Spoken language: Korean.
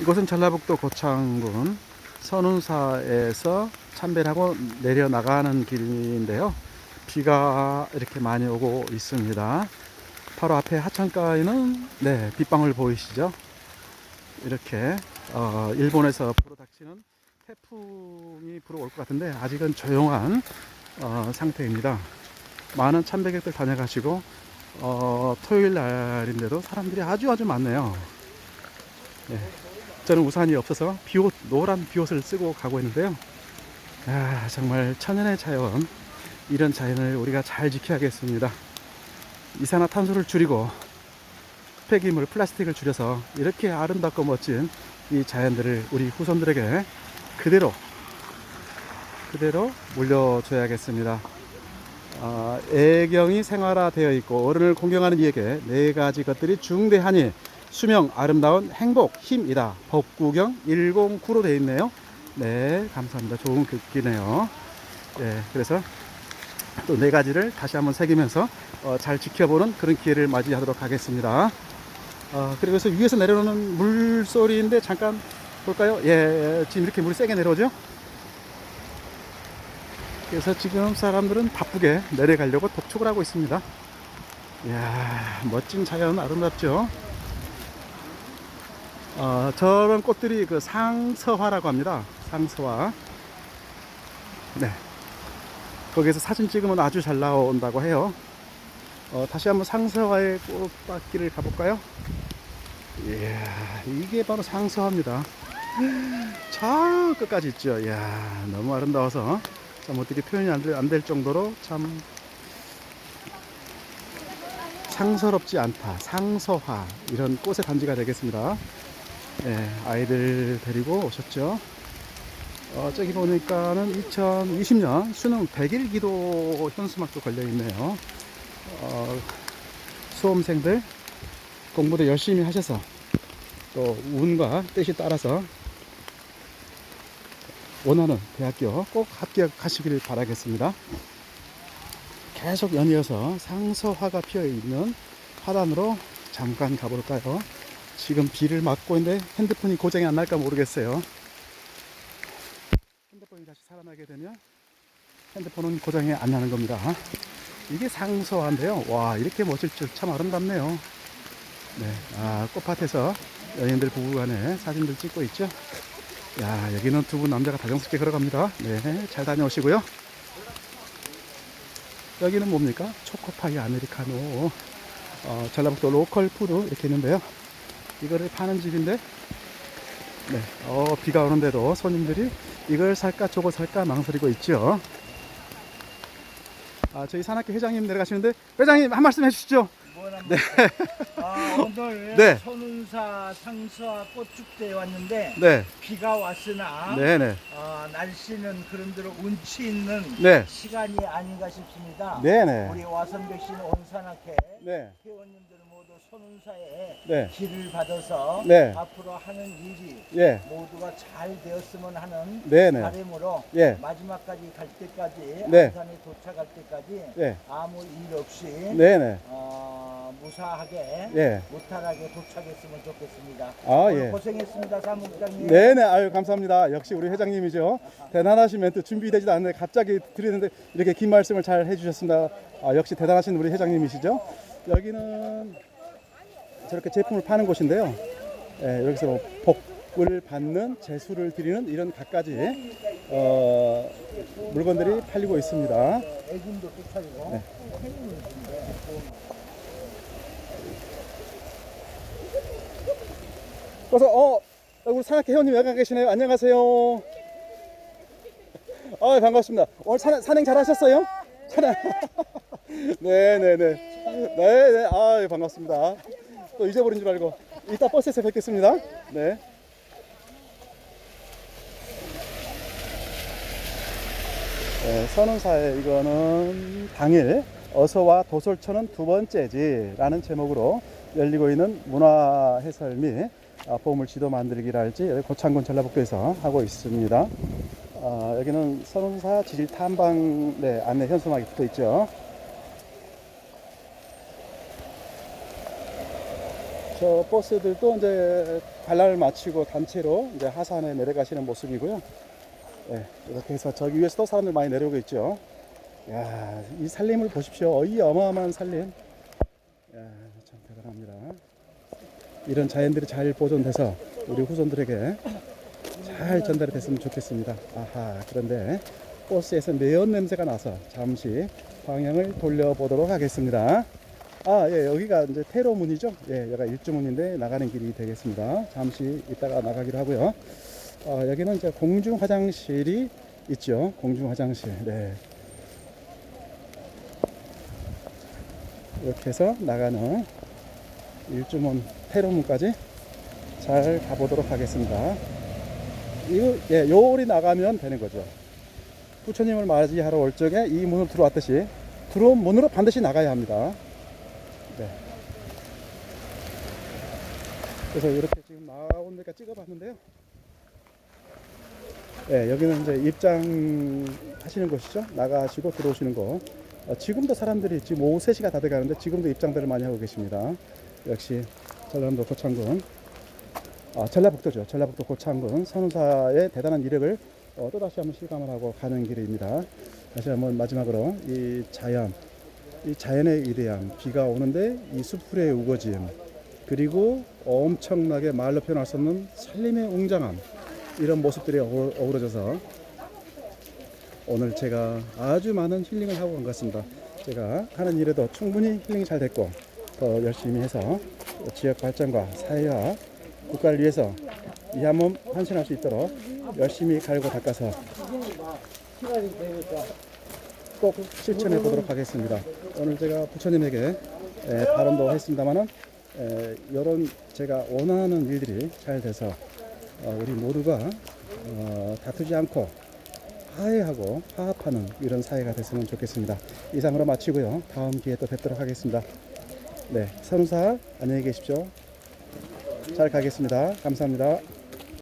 이곳은 전라북도 고창군 선운사에서 참배하고 내려나가는 길인데요. 비가 이렇게 많이 오고 있습니다. 바로 앞에 하천가에는 네, 빗방울 보이시죠? 이렇게 어, 일본에서 불어 닥치는 태풍이 불어올 것 같은데 아직은 조용한 어, 상태입니다. 많은 참배객들 다녀가시고 어, 토요일 날인데도 사람들이 아주 아주 많네요. 네. 저는 우산이 없어서 비옷 노란 비옷을 쓰고 가고 있는데요. 아, 정말 천연의 자연 이런 자연을 우리가 잘 지켜야겠습니다. 이산화탄소를 줄이고 폐기물 플라스틱을 줄여서 이렇게 아름답고 멋진 이 자연들을 우리 후손들에게 그대로 그대로 물려줘야겠습니다. 아, 애경이 생활화되어 있고 어른을 공경하는 이에게 네 가지 것들이 중대하니 수명, 아름다운 행복, 힘이다. 법구경 109로 되어 있네요. 네, 감사합니다. 좋은 글귀네요. 네, 그래서 또 네 가지를 다시 한번 새기면서 어, 잘 지켜보는 그런 기회를 맞이하도록 하겠습니다. 어, 그리고 그래서 위에서 내려오는 물소리인데 잠깐 볼까요? 예, 지금 이렇게 물이 세게 내려오죠? 그래서 지금 사람들은 바쁘게 내려가려고 독촉을 하고 있습니다. 이야, 멋진 자연 아름답죠? 어, 저런 꽃들이 그 상서화라고 합니다. 상서화. 네. 거기에서 사진 찍으면 아주 잘 나온다고 해요. 어, 다시 한번 상서화의 꽃밭길을 가볼까요? 이야, 이게 바로 상서화입니다. 저 끝까지 있죠. 이야, 너무 아름다워서 참 어떻게 표현이 안 될, 안 될 정도로 참 상서롭지 않다. 상서화 이런 꽃의 단지가 되겠습니다. 예, 아이들 데리고 오셨죠. 어, 저기 보니까는 2020년 수능 100일 기도 현수막도 걸려 있네요. 어, 수험생들 공부도 열심히 하셔서 또 운과 뜻이 따라서 원하는 대학교 꼭 합격하시길 바라겠습니다. 계속 연이어서 상서화가 피어 있는 화단으로 잠깐 가볼까요? 지금 비를 맞고 있는데 핸드폰이 고장이 안 날까 모르겠어요. 핸드폰이 다시 살아나게 되면 핸드폰은 고장이 안 나는 겁니다. 이게 상서화인데요. 와, 이렇게 멋질 줄 참 아름답네요. 네, 아, 꽃밭에서 연인들 부부간에 사진들 찍고 있죠. 야, 여기는 두 분 남자가 다정스럽게 걸어갑니다. 네, 잘 다녀오시고요. 여기는 뭡니까? 초코파이 아메리카노. 어, 전라북도 로컬 푸드 이렇게 있는데요. 이거를 파는 집인데, 네, 어, 비가 오는데도 손님들이 이걸 살까 저걸 살까 망설이고 있죠. 아, 저희 산악회 회장님 내려가시는데, 회장님 한 말씀 해주시죠. 네. 아, 오늘 네. 손운사 상서와 꽃축제에 왔는데 네, 비가 왔으나 네네. 어, 날씨는 그런대로 운치 있는 네. 시간이 아닌가 싶습니다. 네네. 우리 와선백신 온산학회 네. 회원님들 모두 손운사에 네. 길을 받아서 네. 앞으로 하는 일이 예. 모두가 잘 되었으면 하는 네네. 바람으로 예. 마지막까지 갈 때까지 네. 안산에 도착할 때까지 예. 아무 일 없이 네네. 어, 무사하게 예. 무탈하게 도착했으면 좋겠습니다. 아, 오늘 예. 고생했습니다, 사무국장님. 네네. 아유, 감사합니다. 역시 우리 회장님이죠. 대단하신 멘트 준비되지도 않는데 갑자기 드리는데 이렇게 긴 말씀을 잘 해주셨습니다. 아, 역시 대단하신 우리 회장님이시죠. 여기는 저렇게 제품을 파는 곳인데요. 예, 여기서 뭐 복을 받는 재수를 드리는 이런 갖가지 어, 물건들이 팔리고 있습니다. 도착이고. 네. 그 래서 어 우리 산악회 회원님 여기 계시네요. 안녕하세요. 아 반갑습니다. 오늘 산, 산행 잘 하셨어요? 산행. 네네네. 네네. 아 반갑습니다. 또 잊어버린 줄 알고 이따 버스에서 뵙겠습니다. 네. 네, 선운사에 이거는 당일 어서와 도솔천은 두 번째지라는 제목으로 열리고 있는 문화 해설 및 아, 보물 지도 만들기랄지 고창군 전라북도에서 하고 있습니다. 아, 여기는 선운사 지질 탐방 네, 안내 현수막이 붙어 있죠. 저 버스들도 이제 관람을 마치고 단체로 이제 하산에 내려가시는 모습이고요. 예, 이렇게 해서 저기 위에서 또 사람들 많이 내려오고 있죠. 야, 이 산림을 보십시오. 이 어마어마한 산림. 야, 참 대단합니다. 이런 자연들이 잘 보존돼서 우리 후손들에게 잘 전달이 됐으면 좋겠습니다. 아하, 그런데 버스에서 매연 냄새가 나서 잠시 방향을 돌려보도록 하겠습니다. 아, 예, 여기가 이제 테로문이죠. 예, 여기가 일주문인데 나가는 길이 되겠습니다. 잠시 이따가 나가기로 하고요. 어, 여기는 이제 공중 화장실이 있죠. 공중 화장실. 네. 이렇게 해서 나가는 일주문 테로문까지 잘 가보도록 하겠습니다. 이거, 예, 요리 나가면 되는 거죠. 부처님을 맞이하러 올 적에 이 문으로 들어왔듯이 들어온 문으로 반드시 나가야 합니다. 네. 그래서 이렇게 지금 나온 데가 찍어봤는데요. 네, 여기는 이제 입장하시는 곳이죠. 나가시고 들어오시는 곳. 어, 지금도 사람들이 지금 오후 3시가 다 돼가는데 지금도 입장들을 많이 하고 계십니다. 역시 전라남도 고창군, 아, 전라북도죠. 전라북도 고창군 선우사의 대단한 이력을 어, 또다시 한번 실감을 하고 가는 길입니다. 다시 한번 마지막으로 이 자연, 이 자연의 위대함, 비가 오는데 이 수풀의 우거짐, 그리고 엄청나게 말로 표현할 수 없는 살림의 웅장함, 이런 모습들이 어우- 어우러져서 오늘 제가 아주 많은 힐링을 하고 온것 같습니다. 제가 하는 일에도 충분히 힐링이 잘 됐고 더 열심히 해서 지역 발전과 사회와 국가를 위해서 이 한 몸 헌신할 수 있도록 열심히 갈고 닦아서 꼭 실천해 보도록 하겠습니다. 오늘 제가 부처님에게 에, 발언도 했습니다만은 이런 제가 원하는 일들이 잘 돼서 어, 우리 모두가 어, 다투지 않고 화해하고 화합하는 이런 사회가 됐으면 좋겠습니다. 이상으로 마치고요. 다음 기회에 또 뵙도록 하겠습니다. 네, 선우사 안녕히 계십시오. 잘 가겠습니다. 감사합니다.